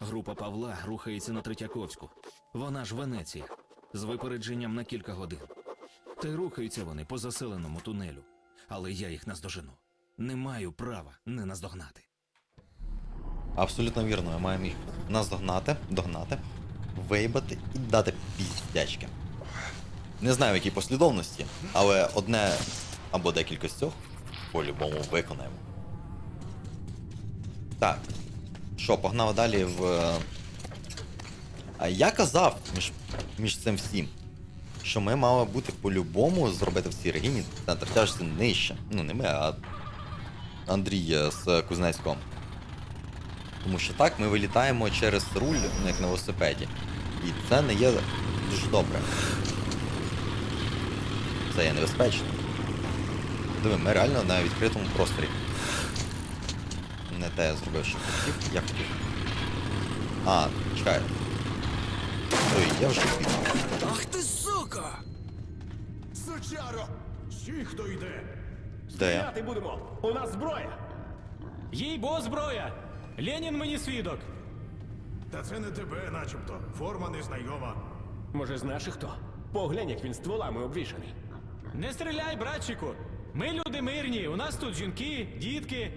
Група Павла рухається на Третьяковську. Вона ж Венеція, з випередженням на кілька годин. Та й рухаються вони по заселеному тунелю. Але я їх наздожену. Не маю права не наздогнати. Абсолютно вірно, ми маємо їх наздогнати, догнати, виїбати і дати піздячки. Не знаю в якій послідовності, але одне або декілька з цього по-любому виконаємо. Так. Що, погнали далі в. е, А я казав між, між цим всім, що ми мали бути по-любому зробити в цій регіні центр тяжесті нижче. Ну, не ми, а Андрій е, з Кузнецького. Тому що так ми вилітаємо через руль, ну, як на велосипеді. І це не є дуже добре. Це є небезпечно. Диви, ми реально на відкритому просторі. Не те я зробив, що хотів, я хотів. А, чекай. Ой, я вже піду. Ах ти сука! Сучаро! Всі, хто йде! Де я? Стріляти будемо! У нас зброя! Їй бо зброя! Ленін мені свідок! Та це не тебе, начебто. Форма незнайома. Може, знаєш хто? Поглянь, як він стволами обвішаний. Не стріляй, братчику! Ми люди мирні, у нас тут жінки, дітки.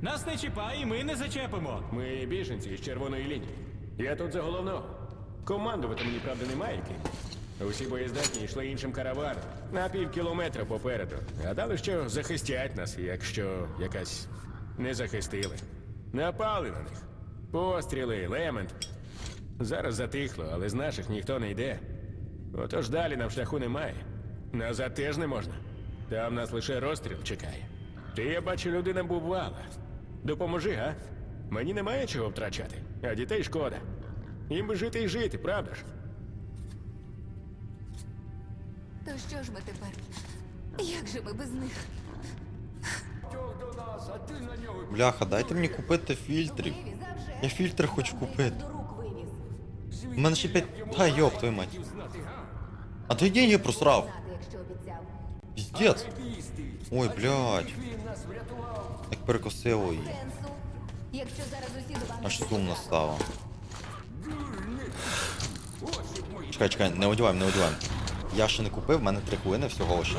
Нас не чіпай, і ми не зачепимо. Ми біженці з червоної лінії. Я тут за головного. Командувати мені, правда, немає ким. Усі боєздатні йшли іншим караваном на пів кілометра попереду. Гадали, що захистять нас, якщо якась не захистили. Напали на них. Постріли, лемент. Зараз затихло, але з наших ніхто не йде. Отож далі нам шляху немає. Назад теж не можна. Там нас лише розстріл чекає. Ти, я бачу, людина бувала. Допоможи, га? Мені немає чого втрачати, а дітей шкода. Їм би жити і жити, правда ж? То що ж ми тепер? Як же ми без них? Бляха, дайте мені купити фільтрів. Я фільтри хочу купити. У мене ще п'ять. Та йоп, твою мать. А ти деньги просрав. Піздець. Ой, блядь. Як перекосило її. Аж сумно стало. Чекай, чекай, не одіваємо, не одіваємо. Я ще не купив, в мене три хвилини всього лише.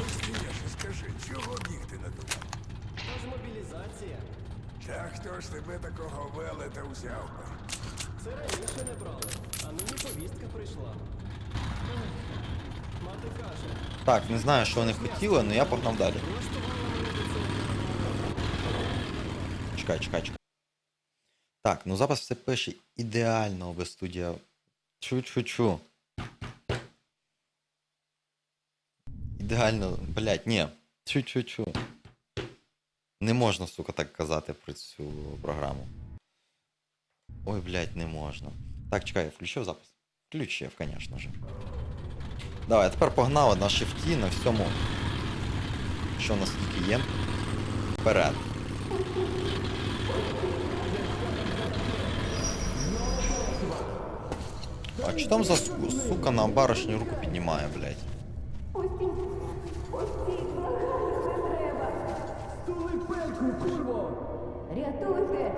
Та хто ж тебе такого велета взяв? Це раніше не брали, а мені повістка прийшла. Так, не знаю, що вони хотіли, але я погнав далі. Чекай, чекай, чекай. Так, ну запис все пише ідеально без студія. Чу-чу-чу. Ідеально, блять, ні. Чу-чу-чу. Не можна, сука, так казати про цю програму. Ой, блять, не можна. Так, чекай, я включив запис? Включив, звісно же. Давай, а тепер погнали на шифті, на всьому, що у нас тільки є. Вперед. А що там за су- сука на баришню руку піднімає, блядь? Рятуйте,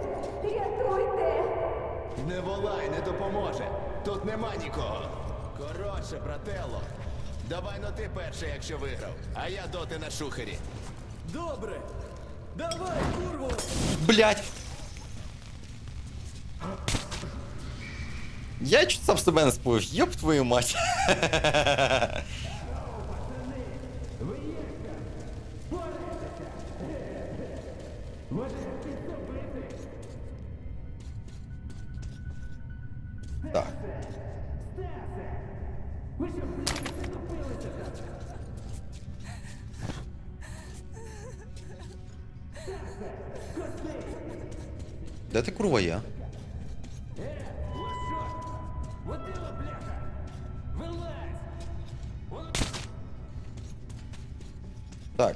рятуйте. Не волай, не допоможе. Тут нема нікого. Коротше, брателло. Давай ну ти перший, якщо виграв, а я доти на шухері. Добре! Давай, курво! Блять! Я чуть сам себе не споїв, Йоп твою мать. Де ти курва є? Так.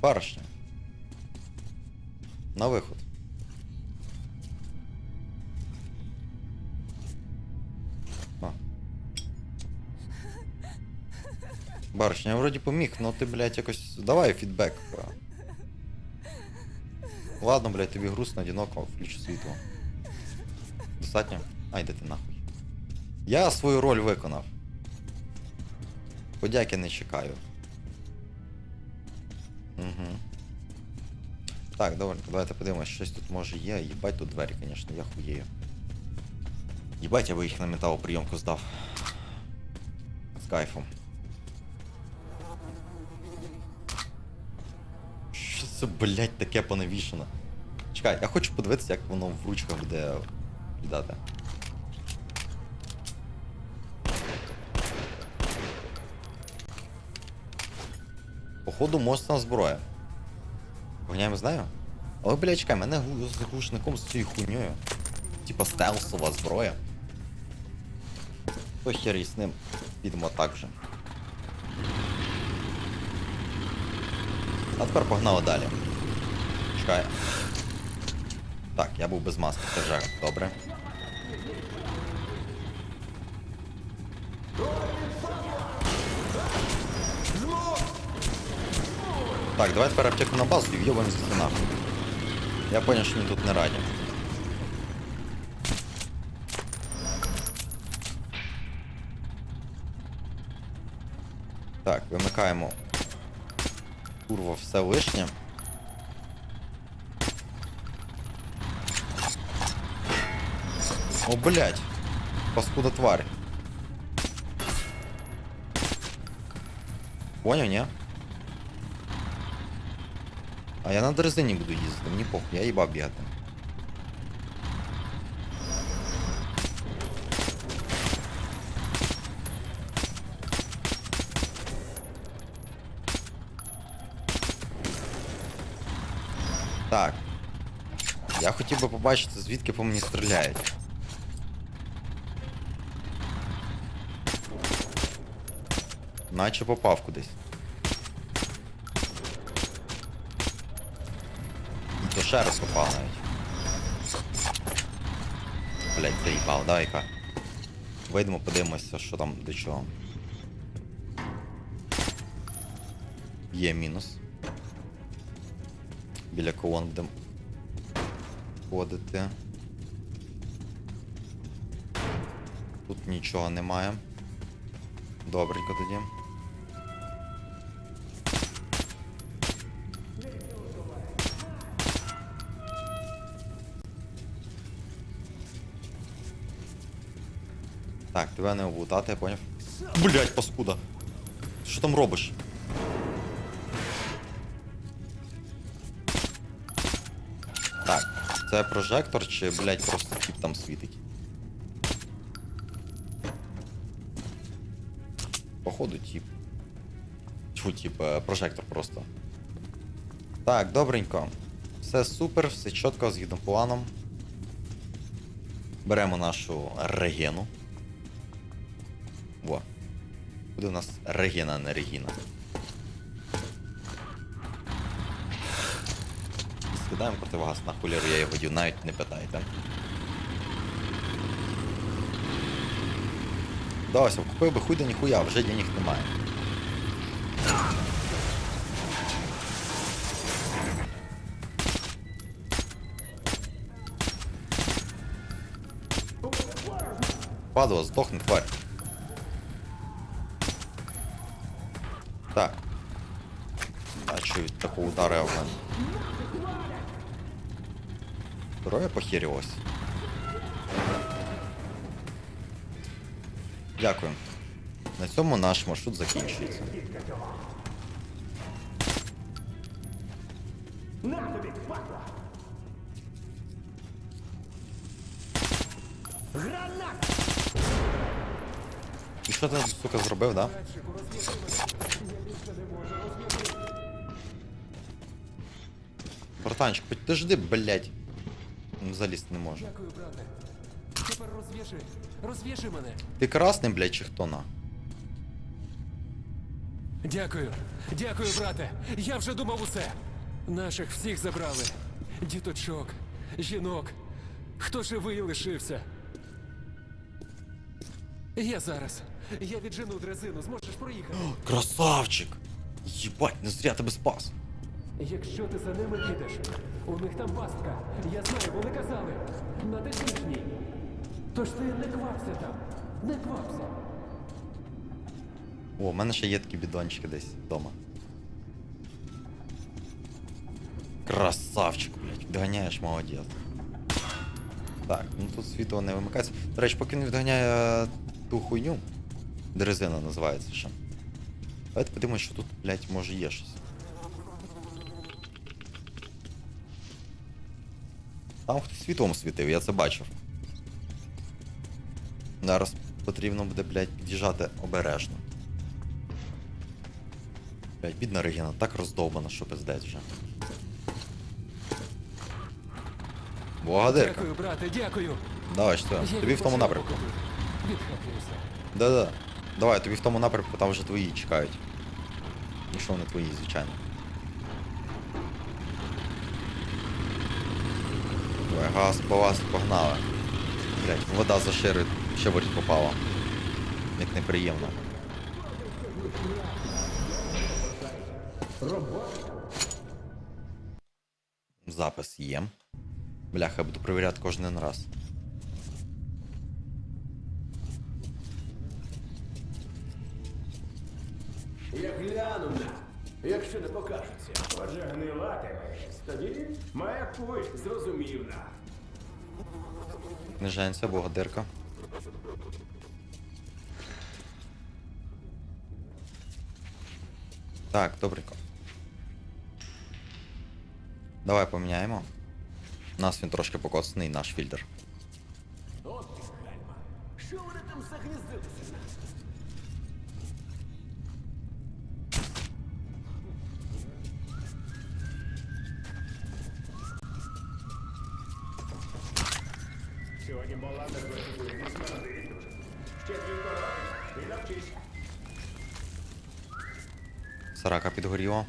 Барышня. На виход. А. Барышня, я вроді поміг, но ти, блядь, якось. Давай фідбек. Ладно, блядь, тобі грустно, одиноко, включи світло. достатньо. А йди ти нахуй. Я свою роль виконав. Подяки не чекаю. Угу. Так, добре, давайте подивимось, щось тут може є. Їбать тут двері, звісно, я хуєю. Їбать, я би їх на металоприйомку здав. З кайфом. Що це, блять, таке понавішено? Чекай, я хочу подивитися, як воно в ручках буде віддати. Походу, моцна зброя. Вогняємо знаю? Але, блядь, чекай, мене з глушником з цією хуйньою. Типа стелсова зброя. То хер із ним. Підемо так же. А тепер погнали далі. Чекай. Так, я був без маски, це вже добре. Так, давай тепер аптеку на базу і в'єбаємо за нахуй. Я понял, що мені тут не раді. Так, вимикаємо. Курва, все лишнє. О, блядь. Паскуда тварь. Поняв, ні? А я на дрезині буду їздити, мені похуй, я їбав бігати. Хотів би побачити, звідки по мені стріляють. Наче попав кудись. То ще раз попав навіть. Блять, заїбав, давай-ка. Вийдемо, подивимося, що там до чого. Є мінус. Біля колон будемо ходити. Тут нічого немає. Добренько тоді. Так, тебе не облутати, я поняв. Блять, паскуда. Що там робиш? Це прожектор чи, блять, просто тип там світить? Походу, тип. Тьфу, тип, е, прожектор просто. Так, добренько. Все супер, все чітко згідно планом. Беремо нашу регену. Во. Буде у нас регена, а не регіна. І скидаємо противогаз на хуліру, я його дів, навіть не питайте. Давайся, купив би хуй да ніхуя, вже денег немає. Падла, здохни, тварь. Так. А що від такого удара в Здоров'я похерилось. Дякую. На цьому наш маршрут закінчується. І що ти, сука, зробив, да? Братанчик, подожди, блядь. Залізти не можу. Дякую, брате. Тепер розвіши. Розвіши мене. Ти красний, блядь, чи хто на? Дякую. Дякую, брате. Я вже думав усе. Наших всіх забрали. Діточок, жінок. Хто живий лишився? Я зараз. Я віджену дрезину, зможеш проїхати. Красавчик! Єбать, не зря тебе спас. Якщо ти за ними підеш, у них там пастка. Я знаю, вони казали. На технічній. Тож ти не квапся там. Не квапся. О, в мене ще є такі бідончики десь вдома. Красавчик, блядь, відганяєш молодець. Так, ну тут світло не вимикається. До речі, поки він відганяє ту хуйню, дрезина називається ще. Давайте подивимось, що тут, блядь, може є щось. Там хтось світлом світив, я це бачив. Зараз потрібно буде, блядь, під'їжджати обережно. Блядь, бідна Регіна, так роздовбана, що пиздець вже. Благодарка. Дякую, брате, дякую. Давай, що? Тобі в тому напрямку. Да-да. Давай, тобі в тому напрямку, там вже твої чекають. Якщо вони твої, звичайно. Давай, газ вас погнали. Блять, вода за ще воріт попала. Як неприємно. Запис є. Бляха, я буду перевіряти кожен раз. Я гляну якщо не покажеться. Отже, гнилатимеш. Тоді путь, зрозумів на. Книженця, богадирка. Так, добренько. Давай поміняємо. У нас він трошки покоцаний, наш фільтр. От гальма. Що вони там загніздилися? Моланда працює і. Сарака підгоріла.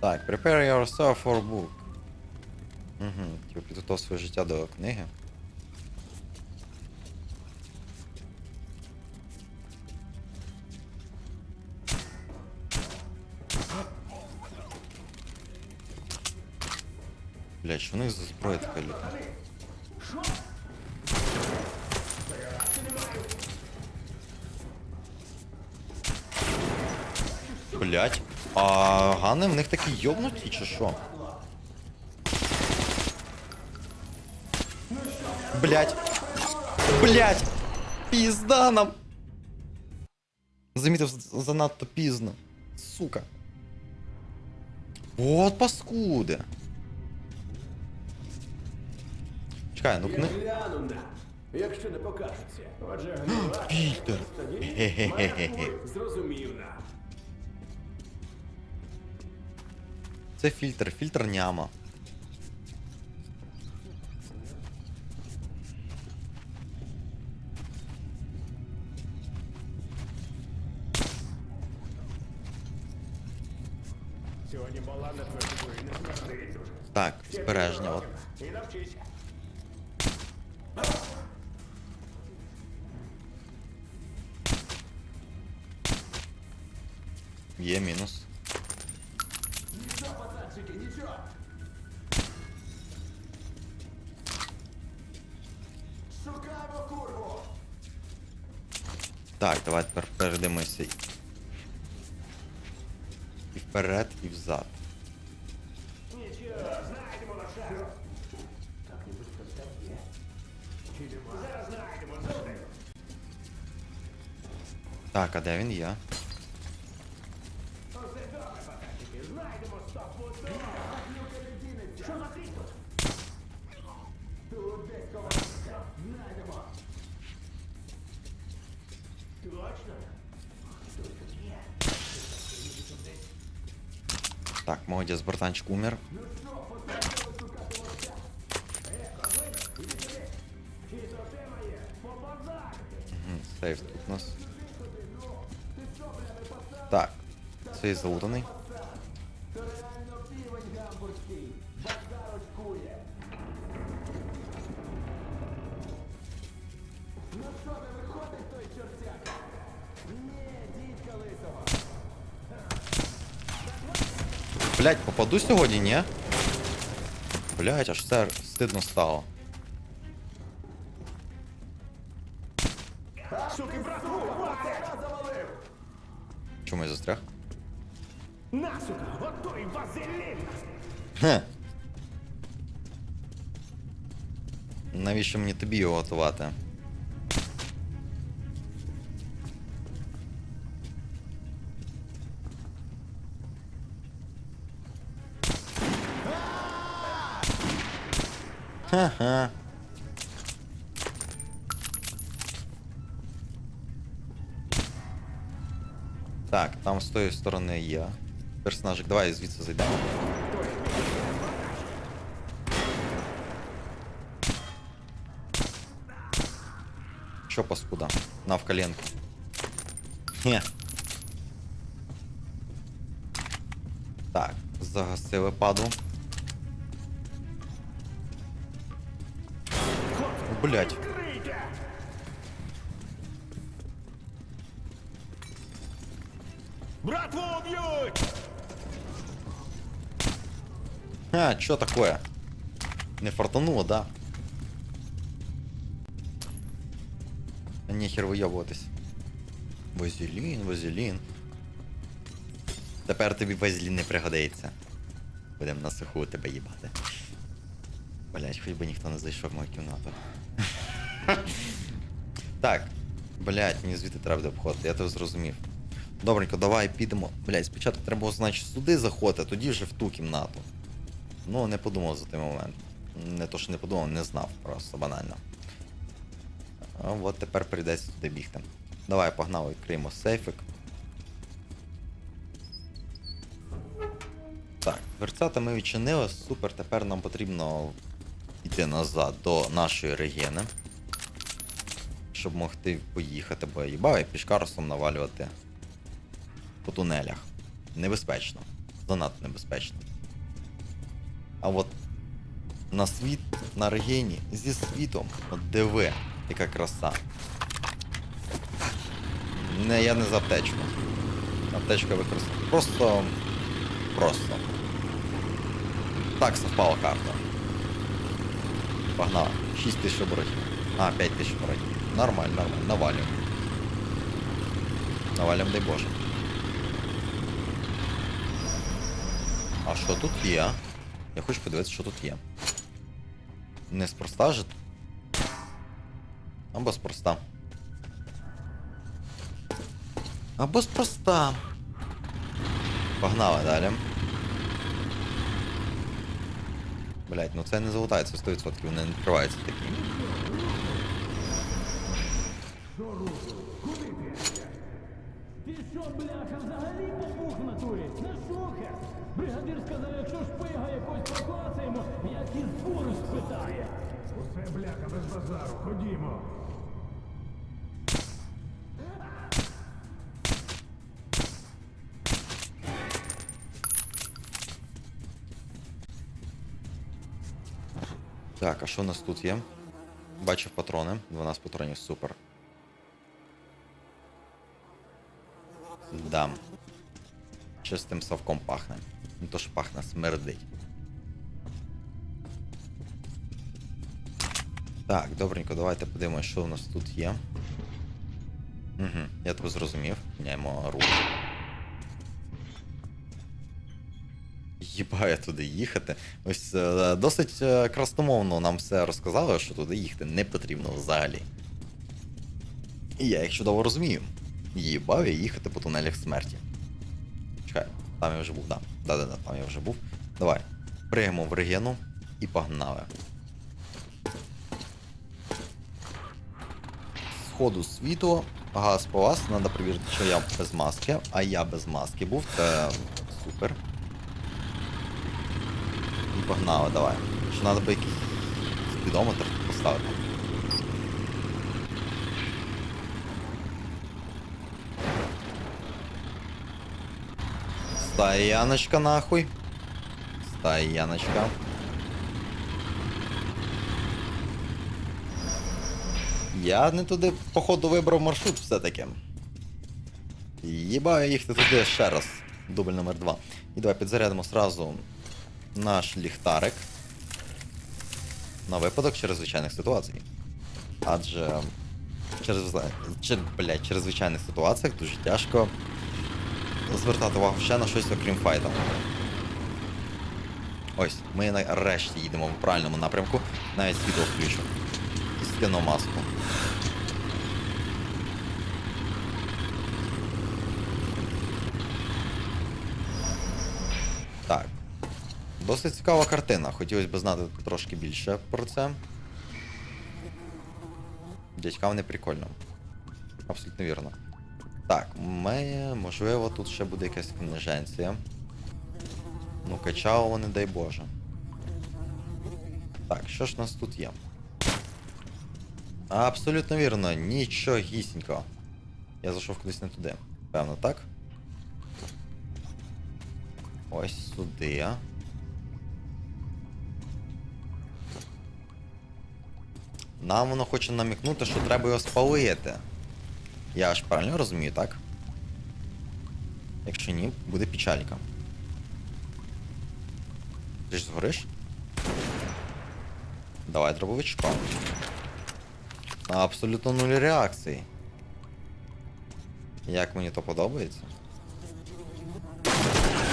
Так, prepare yourself for book. Угу, типу підготов своє життя до книги. Блять, що них за зброя така люта? Блять. А гани в них такі йобнуті чи що? Блять. Блять! Пізда нам! Замітив занадто пізно. Сука. От паскуди. Чекай, ну на, якщо не покажеться. Отже. Пітер. Зрозумів на. Це фільтр, фільтр няма. Сьогодні Моланда працює не смердить дуже. Так, збереження. От. І навчись. Є мінус. Так, давай тепер передимося. І вперед, і взад. Так, молодець, братанчик умер. Мгм, Сейф тут у нас. Так, цей залутаний. Блять, попаду сьогодні, ні? Блять, аж все стидно стало. Чому я застряг? Хе. Навіщо мені тобі його готувати? Ха-ха. Так, там з тої сторони є. Персонажик, давай звідси зайдемо. Що паскуда? На в коленку. Хе. Так, загасили паду. Блять. Братву б'ють! А, чё такое? Не фартануло, да? Нехер вийобуватись. Вазелін, вазелін. Тепер тобі вазелін не пригодиться. Будем на суху тебе їбати. Блять, хоч би ніхто не зайшов в мою кімнату. Так. Блять, мені звідти треба буде обходити, я тебе зрозумів. Добренько, давай підемо. Блять, спочатку треба значить, сюди заходити, а тоді вже в ту кімнату. Ну, не подумав за той момент. Не то, що не подумав, не знав просто банально. А от тепер прийдеться туди бігти. Давай, погнали, відкриємо сейфик. Так, дверцята ми відчинили, супер, тепер нам потрібно йти назад до нашої регіни. Щоб могти поїхати, бо я їбав навалювати по тунелях. Небезпечно. Занадто небезпечно. А от на світ, на регіні, зі світом, от диви, яка краса. Не, я не за аптечку. Аптечка використовую. Просто. Просто. Так совпала карта. Погнали. 6 тисяч оборотів. А, 5 тисяч оборотів. Нормально, нормально. Навалюємо. Навалюємо, дай Боже. А що тут є? Я хочу подивитися, що тут є. Неспроста же. Або спроста. Або спроста. Погнали далі. Блять, ну це не залутається 100%, вони не відкриваються такі. Ти що, бляха, взагалі попух в натурі? Не шухер! Бригадир сказав, якщо шпига якось поклацаємо, як із буру спитає. Усе бляха без базару. Ходімо. Так, а що у нас тут є? Бачив патрони. 12 патронів, супер. Дам. Чистим совком пахне. Не то, що пахне, смердить. Так, добренько, давайте подивимося, що у нас тут є. Угу, я тебе зрозумів. Міняємо рух. Їбає туди їхати. Ось е, досить е, красномовно нам все розказали, що туди їхати не потрібно взагалі. І я їх чудово розумію. Їбав я їхати по тунелях смерті. Чекай, там я вже був, да. Да-да-да, там я вже був. Давай. Пригаємо в регіону і погнали. Сходу світу, газ по вас, треба перевірити, що я без маски, а я без маски був, це супер. І погнали, давай. Що треба якийсь спідометр поставити. Стояночка нахуй. Стояночка. Я не туди, походу, вибрав маршрут все-таки. Їбаю їхати туди ще раз. Дубль номер 2. І давай підзарядимо сразу наш ліхтарик. На випадок чрезвичайних ситуацій. Адже через, блядь, через звичайних ситуаціях дуже тяжко звертати увагу ще на щось окрім файта. Ось, ми нарешті їдемо в правильному напрямку, навіть світло включу. І маску. Так. Досить цікава картина. Хотілося б знати трошки більше про це. Дядькам не прикольно. Абсолютно вірно. Так, ми, можливо, тут ще буде якась книженція. Ну, качало, не дай Боже. Так, що ж у нас тут є? Абсолютно вірно, нічогісінько. Я зайшов кудись не туди. Певно, так? Ось сюди. Нам воно хоче намікнути, що треба його спалити. Я ж правильно розумію, так? Якщо ні, буде печалька. Ти ж згориш? Давай дробовичком. Абсолютно нуль реакції. Як мені то подобається?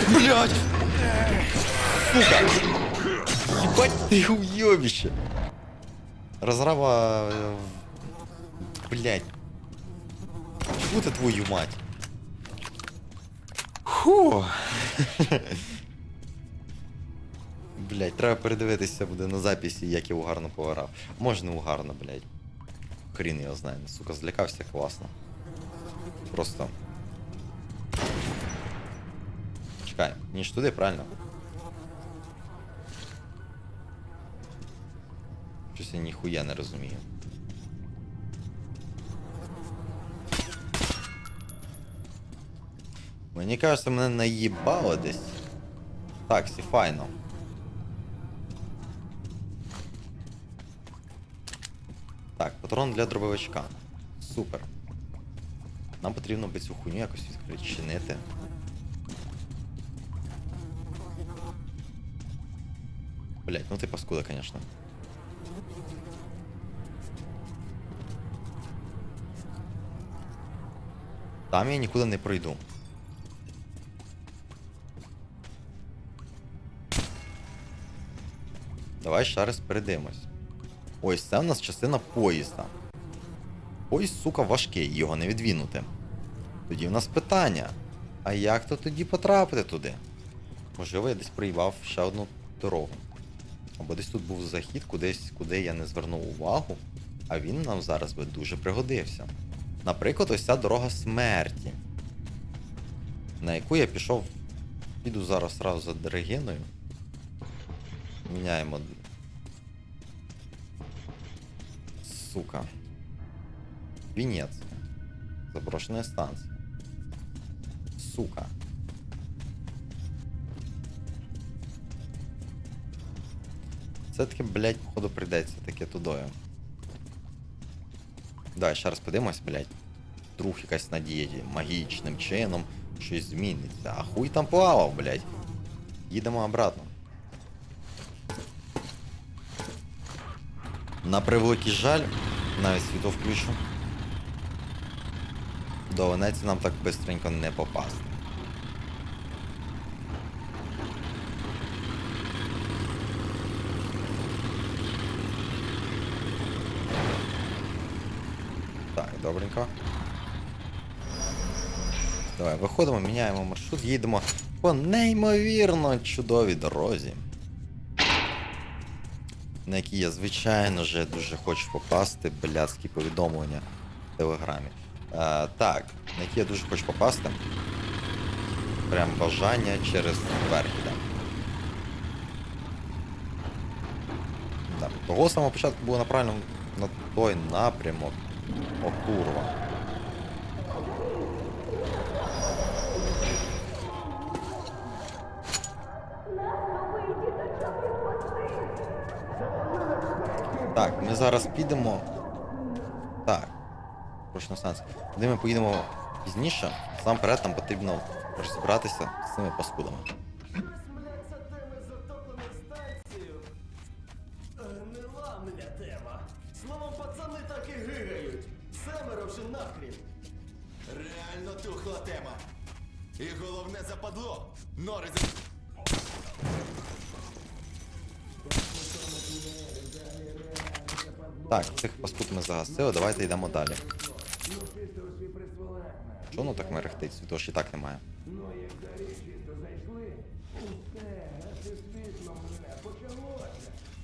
Блять! Сука! Ебать ты уебище! Разрава... э, Блять. Ты твою мать? Фу. Блять, треба передивитися буде на записі, як я угарно повирав. Може не угарно, блять. Хрін його знає. Сука, злякався класно. Просто. Чекай, ніж туди, правильно? Щось я ніхуя не розумію. Мені кажеться, мене наїбало десь. Так, всі файно. Так, патрон для дробовичка. Супер. Нам потрібно би цю хуйню якось відчинити. Блять, ну ти паскуда, конечно. Там я нікуди не пройду. Давай ще раз передивимось. Ось це в нас частина поїзда. Поїзд, сука, важкий, його не відвінути. Тоді в нас питання. А як то тоді потрапити туди? Можливо, я десь проїбав ще одну дорогу. Або десь тут був захід кудись, куди я не звернув увагу, а він нам зараз би дуже пригодився. Наприклад, ось ця дорога смерті, на яку я пішов. Піду зараз одразу за Дерегіною. Міняємо. Сука. Венеция. Заброшенная станция. Сука. Все-таки, блядь, походу прийдеться таке тудою. Давай ще раз подивимось, блядь. Друг якась надія магічним чином щось зміниться. А хуй там плавав, блядь. Їдемо обратно. На превеликий жаль, навіть світло включу. До Венеції нам так бистренько не попасти. Так, добренько. Давай, виходимо, міняємо маршрут, їдемо по неймовірно чудовій дорозі. На якій я, звичайно вже дуже хочу попасти, блядські повідомлення в телеграмі. Е, так, на які я дуже хочу попасти. Прям бажання через верх. Так, того самого початку було направлено на той напрямок. О, курва. Так, ми зараз підемо. Так. Прочна сенс. Куди ми поїдемо пізніше, насамперед нам потрібно розібратися з цими паскудами. Загасили, давайте йдемо далі. Що воно так мерехтить? Світла ж і так немає.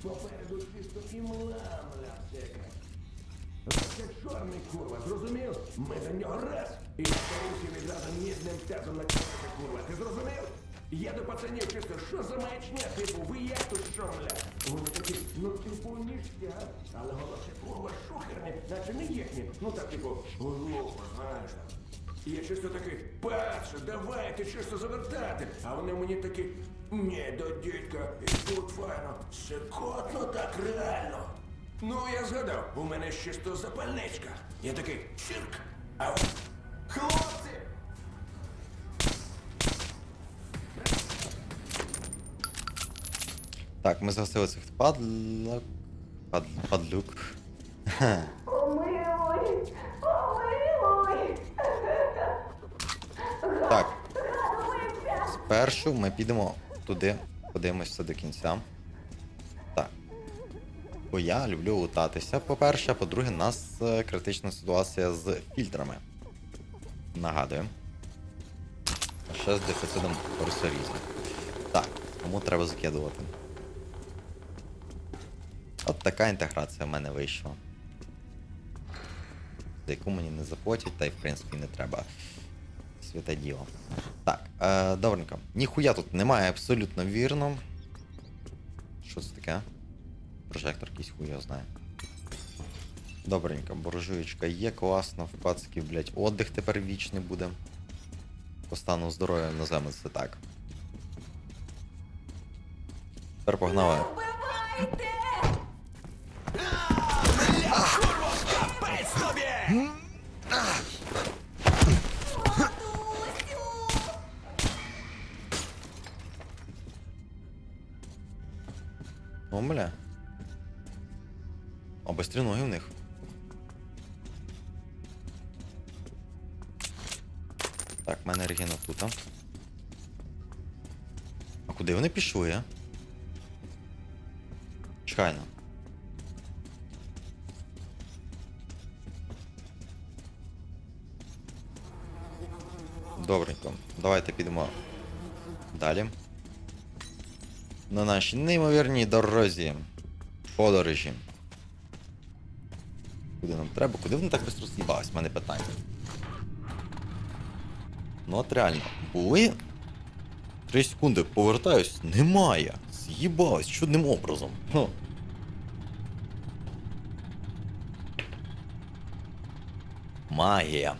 Попереду чисто і мламля всяка. Це чорний курва, зрозумів? Ми до нього раз, і старусі відразу мідним тезом накинути курва. Ти зрозумів? Я до пацанів чисто, що за маячня, типу, ви як тут що, бля? Вони такі, ну типу ніштяк, але голоси курва шухерні, наче не їхні. Ну так, типу, глупо, знаєш. І я чисто такий, Паша, давайте чисто завертати. А вони мені такі, ні, до дідька, і тут файно, секотно так реально. Ну, я згадав, у мене чисто запальничка. Я такий, чирк, а от хлопці! Так, ми загасили цих падлок. Пад... Падлюк. Помилуй, помилуй. Так, спершу ми підемо туди, подивимося до кінця. Так. Бо я люблю лутатися, по-перше, а по-друге, нас е, критична ситуація з фільтрами. Нагадую. Ще з дефіцитом ресурсів. Так, тому треба закидувати. От така інтеграція в мене вийшла. За яку мені не заплатять, та й в принципі не треба. Святе діло. Так, е, добренько. Ніхуя тут немає абсолютно вірно. Що це таке? Прожектор якийсь його знає. Добренько, буржуєчка є, класно, в пацків, блять, отдих тепер вічний буде. По стану здоров'я називаємо це так. Тепер погнали. О, бля. О, бистрі ноги в них. Так, в мене регіна тут. а. А куди вони пішли, а? Чекай Добренько. Давайте підемо далі. На нашій неймовірній дорозі. Подорожі. Куди нам треба? Куди вони так швидко з'їбались? У мене питання. Ну от реально, були 3 секунди повертаюсь, немає. З'їбались чудним образом. Ну. Магія.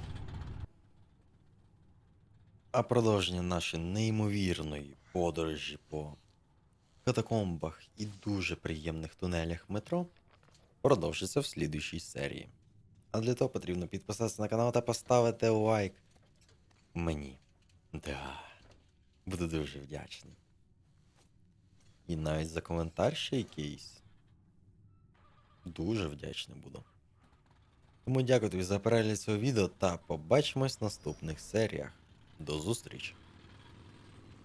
А продовження нашої неймовірної подорожі по катакомбах і дуже приємних тунелях метро продовжиться в слідуючій серії. А для того потрібно підписатися на канал та поставити лайк мені. Да. Буду дуже вдячний. І навіть за коментар ще якийсь. Дуже вдячний буду. Тому дякую тобі за перегляд цього відео та побачимось в наступних серіях. До зустрічі!